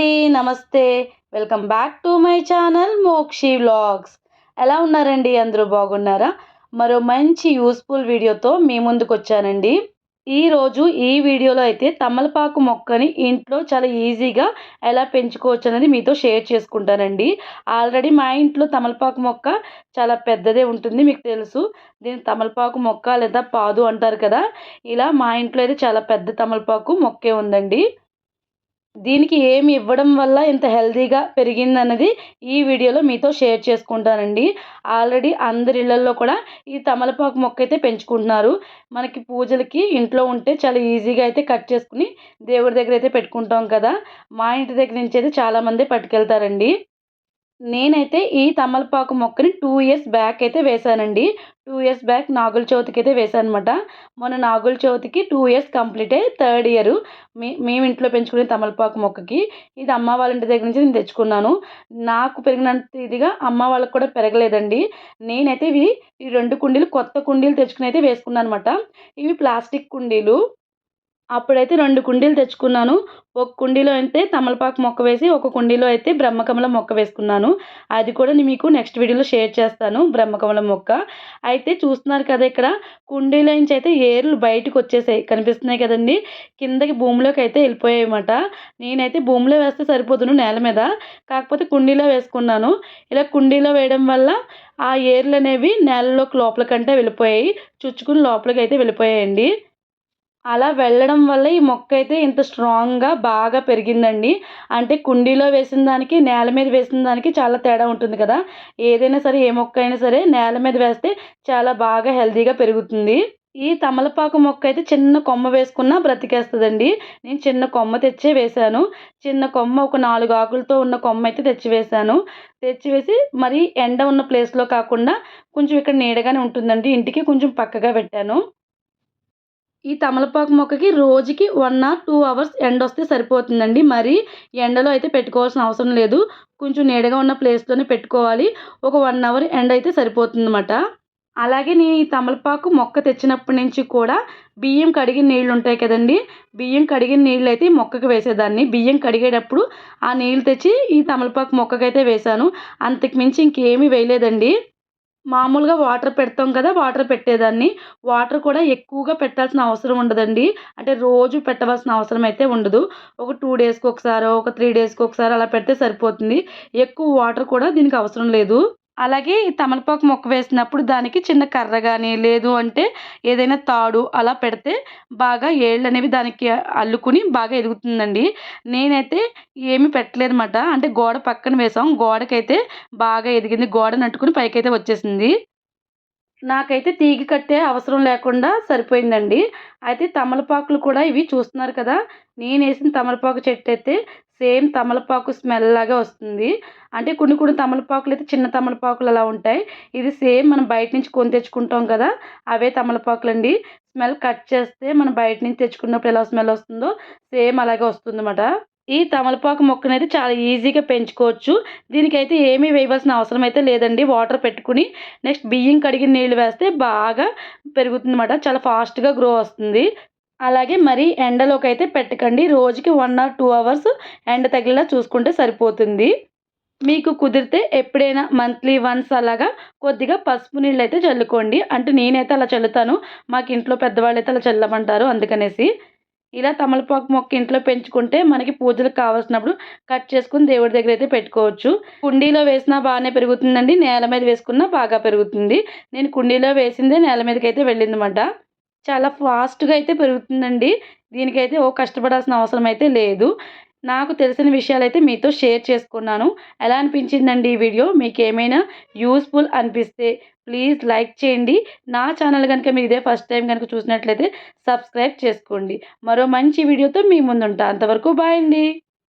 అండి నమస్తే. Welcome back to my channel Mokshi vlogs. ఎలా ఉన్నారండి? అందరూ బాగున్నారా? మరో మంచి యూస్ఫుల్ వీడియోతో మీ ముందుకు వచ్చానండి ఈరోజు ఈ వీడియోలో అయితే తమలపాకు మొక్కని ఇంట్లో చాలా ఈజీగా ఎలా పెంచుకోవచ్చు అనేది మీతో షేర్ చేసుకుంటానండి. ఆల్రెడీ మా ఇంట్లో తమలపాకు మొక్క చాలా పెద్దదే ఉంటుంది మీకు తెలుసు. దీని తమలపాకు మొక్క లేదా పాదు అంటారు కదా. ఇలా మా ఇంట్లో అయితే చాలా పెద్ద తమలపాకు మొక్కే ఉందండి. దీనికి ఏమి ఇవ్వడం వల్ల ఇంత హెల్తీగా పెరిగిందన్నది ఈ వీడియోలో మీతో షేర్ చేసుకుంటానండి. ఆల్రెడీ అందరి ఇళ్ళలో కూడా ఈ తమలపాకు మొక్క అయితే పెంచుకుంటున్నారు. మనకి పూజలకి ఇంట్లో ఉంటే చాలా ఈజీగా అయితే కట్ చేసుకుని దేవుడి దగ్గర అయితే పెట్టుకుంటాం కదా. మా ఇంటి దగ్గర నుంచి అయితే చాలామంది పట్టుకెళ్తారండి. నేనైతే ఈ తమలపాకు మొక్కని టూ ఇయర్స్ బ్యాక్ అయితే వేశానండి. టూ ఇయర్స్ బ్యాక్ నాగుల చవితికి అయితే వేసాను అనమాట మొన్న నాగుల చవితికి టూ ఇయర్స్ కంప్లీట్ అయ్యి థర్డ్ ఇయర్ మీ మేము ఇంట్లో పెంచుకునే తమలపాకు మొక్కకి. ఇది అమ్మ వాళ్ళ ఇంటి దగ్గర నుంచి నేను తెచ్చుకున్నాను. నాకు పెరిగినంత ఇదిగా అమ్మ వాళ్ళకి కూడా పెరగలేదండి. నేనైతే ఇవి ఈ రెండు కుండీలు కొత్త కుండీలు తెచ్చుకుని అయితే వేసుకున్నాను అనమాట ఇవి ప్లాస్టిక్ కుండీలు. అప్పుడైతే రెండు కుండీలు తెచ్చుకున్నాను. ఒక కుండీలో అయితే తమలపాకు మొక్క వేసి ఒక కుండీలో అయితే బ్రహ్మకమలం మొక్క వేసుకున్నాను. అది కూడా నేను మీకు నెక్స్ట్ వీడియోలో షేర్ చేస్తాను బ్రహ్మకమలం మొక్క. అయితే చూస్తున్నారు కదా ఇక్కడ కుండీలో నుంచి అయితే ఏర్లు బయటకు వచ్చేసాయి. కనిపిస్తున్నాయి కదండి. కిందకి భూమిలోకి అయితే వెళ్ళిపోయాయి అన్నమాట నేనైతే భూమిలో వేస్తే సరిపోతున్నాను నేల మీద. కాకపోతే కుండీలో వేసుకున్నాను. ఇలా కుండీలో వేయడం వల్ల ఆ ఏర్లు అనేవి నేలలోకి లోపలికంటే వెళ్ళిపోయాయి. చుచ్చుకుని లోపలికి అయితే వెళ్ళిపోయాయండి. అలా వెళ్ళడం వల్ల ఈ మొక్క అయితే ఇంత స్ట్రాంగ్గా బాగా పెరిగిందండి. అంటే కుండీలో వేసిన దానికి నేల మీద వేసిన దానికి చాలా తేడా ఉంటుంది కదా. ఏదైనా సరే ఏ మొక్క అయినా సరే నేల మీద వేస్తే చాలా బాగా హెల్తీగా పెరుగుతుంది. ఈ తమలపాకు మొక్క అయితే చిన్న కొమ్మ వేసుకున్నా బ్రతికేస్తుందండి. నేను చిన్న కొమ్మ తెచ్చే వేశాను. చిన్న కొమ్మ ఒక నాలుగు ఆకులతో ఉన్న కొమ్మ అయితే తెచ్చి వేశాను. తెచ్చి వేసి మరి ఎండ ఉన్న ప్లేస్లో కాకుండా కొంచెం ఇక్కడ నీడగానే ఉంటుందండి. ఇంటికి కొంచెం పక్కగా పెట్టాను. ఈ తమలపాకు మొక్కకి రోజుకి వన్ ఆర్ టూ అవర్స్ ఎండ వస్తే సరిపోతుందండి. మరి ఎండలో అయితే పెట్టుకోవాల్సిన అవసరం లేదు. కొంచెం నీడగా ఉన్న ప్లేస్లోనే పెట్టుకోవాలి. ఒక వన్ అవర్ ఎండ అయితే సరిపోతుందన్నమాట. అలాగే నేను ఈ తమలపాకు మొక్క తెచ్చినప్పటి నుంచి కూడా బియ్యం కడిగిన నీళ్ళు ఉంటాయి కదండి. బియ్యం కడిగిన నీళ్ళు అయితే మొక్కకు వేసేదాన్ని. బియ్యం కడిగేటప్పుడు ఆ నీళ్ళు తెచ్చి ఈ తమలపాకు మొక్కకైతే వేశాను. అంతకు మించి ఇంకేమీ వేయలేదండి. మామూలుగా వాటర్ పెడతాం కదా వాటర్ పెట్టేదాన్ని. వాటర్ కూడా ఎక్కువగా పెట్టాల్సిన అవసరం ఉండదండి. అంటే రోజు పెట్టవలసిన అవసరం అయితే ఉండదు. ఒక టూ డేస్కి ఒకసారి ఒక త్రీ డేస్కి ఒకసారి అలా పెడితే సరిపోతుంది. ఎక్కువ వాటర్ కూడా దీనికి అవసరం లేదు. అలాగే ఈ తమలపాకు మొక్క వేసినప్పుడు దానికి చిన్న కర్ర కానీ లేదు అంటే ఏదైనా తాడు అలా పెడితే బాగా ఏళ్ళు అనేవి దానికి అల్లుకుని బాగా ఎదుగుతుందండి. నేనైతే ఏమి పెట్టలేదన్నమాట. అంటే గోడ పక్కన వేసాం. గోడకైతే బాగా ఎదిగింది. గోడ నట్టుకుని పైకైతే వచ్చేసింది. నాకైతే తీగి కట్టే అవసరం లేకుండా సరిపోయిందండి. అయితే తమలపాకులు కూడా ఇవి చూస్తున్నారు కదా నేను వేసిన తమలపాకు చెట్టు అయితే సేమ్ తమలపాకు స్మెల్ లాగా వస్తుంది. అంటే కొన్ని కొన్ని తమలపాకులు అయితే చిన్న తమలపాకులు అలా ఉంటాయి. ఇది సేమ్ మనం బయట నుంచి కొని తెచ్చుకుంటాం కదా అవే తమలపాకులు అండి స్మెల్ కట్ చేస్తే మనం బయట నుంచి తెచ్చుకున్నప్పుడు ఎలా స్మెల్ వస్తుందో సేమ్ అలాగే వస్తుందన్నమాట. ఈ తమలపాకు మొక్కనైతే చాలా ఈజీగా పెంచుకోవచ్చు. దీనికైతే ఏమీ వేయవలసిన అవసరం అయితే లేదండి. వాటర్ పెట్టుకుని నెక్స్ట్ బియ్యం కడిగిన నీళ్ళు వేస్తే బాగా పెరుగుతుంది అన్నమాట చాలా ఫాస్ట్గా గ్రో వస్తుంది. అలాగే మరి ఎండలోకి అయితే పెట్టకండి. రోజుకి వన్ ఆర్ టూ అవర్స్ ఎండ తగిలేలా చూసుకుంటే సరిపోతుంది. మీకు కుదిరితే ఎప్పుడైనా మంత్లీ వన్స్ అలాగా కొద్దిగా పసుపు నీళ్ళు అయితే చల్లుకోండి. అంటే నేనైతే అలా చల్లుతాను. మాకు ఇంట్లో పెద్దవాళ్ళు అయితే అలా చల్లమంటారు అందుకనేసి. ఇలా తమలపాకు మొక్క ఇంట్లో పెంచుకుంటే మనకి పూజలకు కావాల్సినప్పుడు కట్ చేసుకుని దేవుడి దగ్గర అయితే పెట్టుకోవచ్చు. కుండీలో వేసినా బాగానే పెరుగుతుందండి. నేల మీద వేసుకున్నా బాగా పెరుగుతుంది. నేను కుండీలో వేసిందే నేల మీదకి అయితే వెళ్ళిందన్నమాట చాలా ఫాస్ట్గా అయితే పెరుగుతుందండి. దీనికైతే ఓ కష్టపడాల్సిన అవసరం అయితే లేదు. నాకు తెలిసిన విషయాలు అయితే మీతో షేర్ చేసుకున్నాను. ఎలా అనిపించిందండి ఈ వీడియో? మీకు ఏమైనా యూస్ఫుల్ అనిపిస్తే ప్లీజ్ లైక్ చేయండి. నా ఛానల్ కనుక మీరు ఇదే ఫస్ట్ టైం కనుక చూసినట్లయితే సబ్స్క్రైబ్ చేసుకోండి. మరో మంచి వీడియోతో మీ ముందుంటా. అంతవరకు బాయ్ అండి.